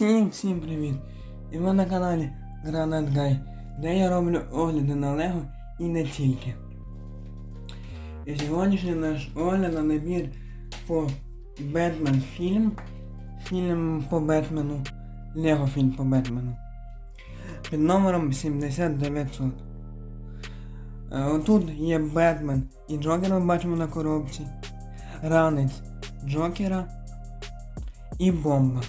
Всім всім привіт! І ви на каналі Granite Guy, де я роблю огляди на Лего і не тільки. І сьогоднішній наш огляд на набір по Бетмен фільм. Фільм по Бетмену. Лего фільм по Бетмену. Під номером 7900. Е, Отут є Бетмен і Джокер ми бачимо на коробці. Ранець Джокера і бомба.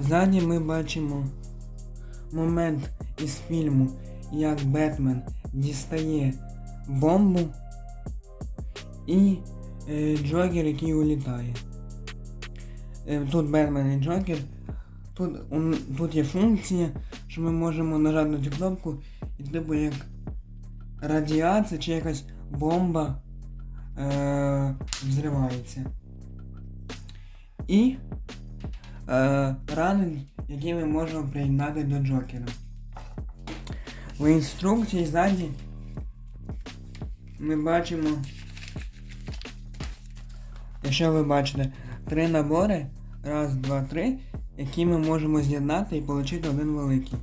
Ззаді ми бачимо момент із фільму, як Бетмен дістає бомбу і е, Джокер, який улітає. Е, тут Бетмен і Джокер. Тут, он, тут є функція, що ми можемо нажати на цю кнопку і типу як радіація чи якась бомба е, взривається. І е, рани, які ми можемо приєднати до Джокера. В інструкції ззаді ми бачимо, якщо ви бачите, три набори, раз, два, три, які ми можемо з'єднати і отримати один великий.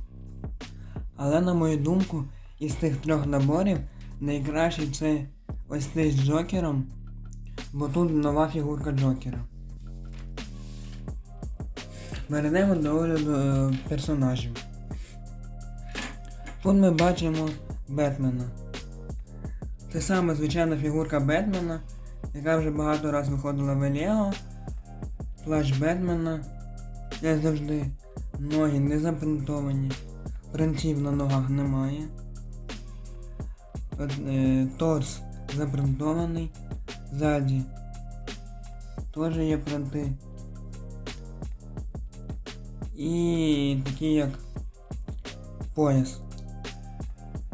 Але на мою думку, із тих трьох наборів найкращий це ось цей з Джокером, бо тут нова фігурка Джокера. Перейдемо до огляду е, персонажів. Тут ми бачимо Бетмена. Це саме звичайна фігурка Бетмена, яка вже багато разів виходила в Лего. Плащ Бетмена. Як завжди, ноги не запринтовані, принтів на ногах немає. Е, торс запринтований. Ззаді теж є принти. І такі як пояс.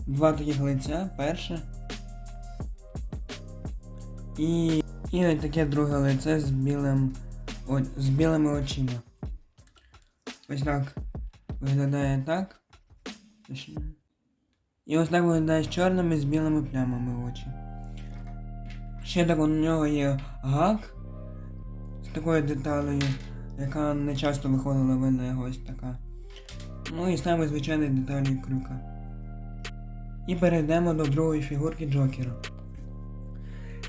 Два таких лиця, перше. І, і ось таке друге лице з білим о, з білими очима. Ось так виглядає так. І ось так виглядає з чорними з білими плямами в очі. Ще так у нього є гак з такою деталею, яка не часто виходила в Лего ось така. Ну і саме звичайні деталі крюка. І перейдемо до другої фігурки Джокера.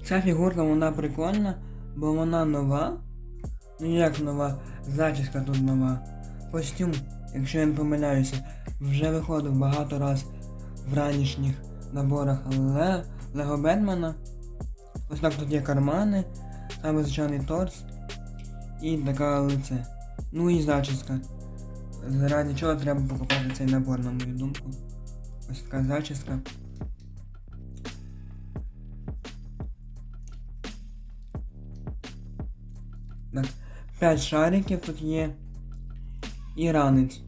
Ця фігурка вона прикольна, бо вона нова. Ну як нова, зачіска тут нова. Костюм, якщо я не помиляюся, вже виходив багато раз в ранішніх наборах Ле... Лего Бетмена. Ось так тут є кармани, саме звичайний торс і таке лице. Ну і зачіска. Заради чого треба покупати цей набор, на мою думку. Ось така зачіска. Так, 5 шариків тут є. І ранець.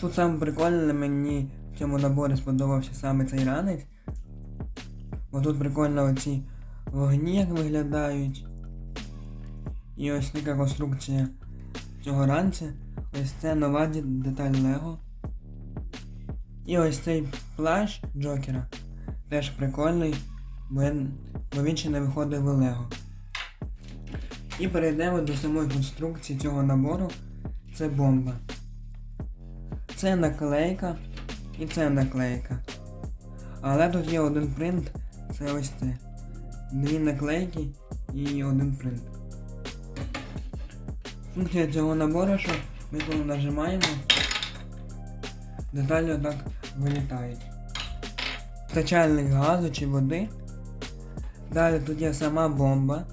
Тут саме прикольне мені в цьому наборі сподобався саме цей ранець. Бо тут прикольно оці вогні як виглядають. І ось така конструкція цього ранця. Ось це нова деталь Лего. І ось цей плащ Джокера. Теж прикольний, бо він, ще не виходив в Лего. І перейдемо до самої конструкції цього набору. Це бомба. Це наклейка і це наклейка. Але тут є один принт, це ось це. Дві наклейки і один принт. Функція цього набору, що ми коли нажимаємо, деталі отак вилітають. Постачальник газу чи води. Далі тут є сама бомба.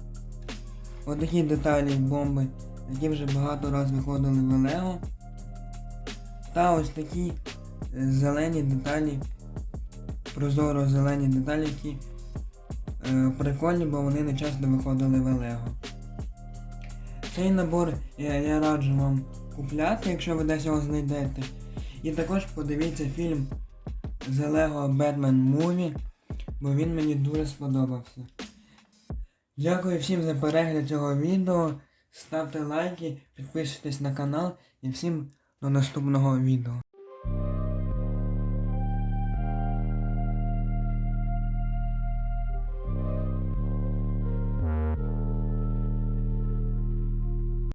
Отакі деталі бомби, які вже багато разів виходили в Лего. Та ось такі е, зелені деталі, прозоро зелені деталі, які е, прикольні, бо вони не часто виходили в Лего. Цей набор я, я раджу вам купляти, якщо ви десь його знайдете. І також подивіться фільм The Lego Batman Movie, бо він мені дуже сподобався. Дякую всім за перегляд цього відео. Ставте лайки, підписуйтесь на канал і всім до наступного відео.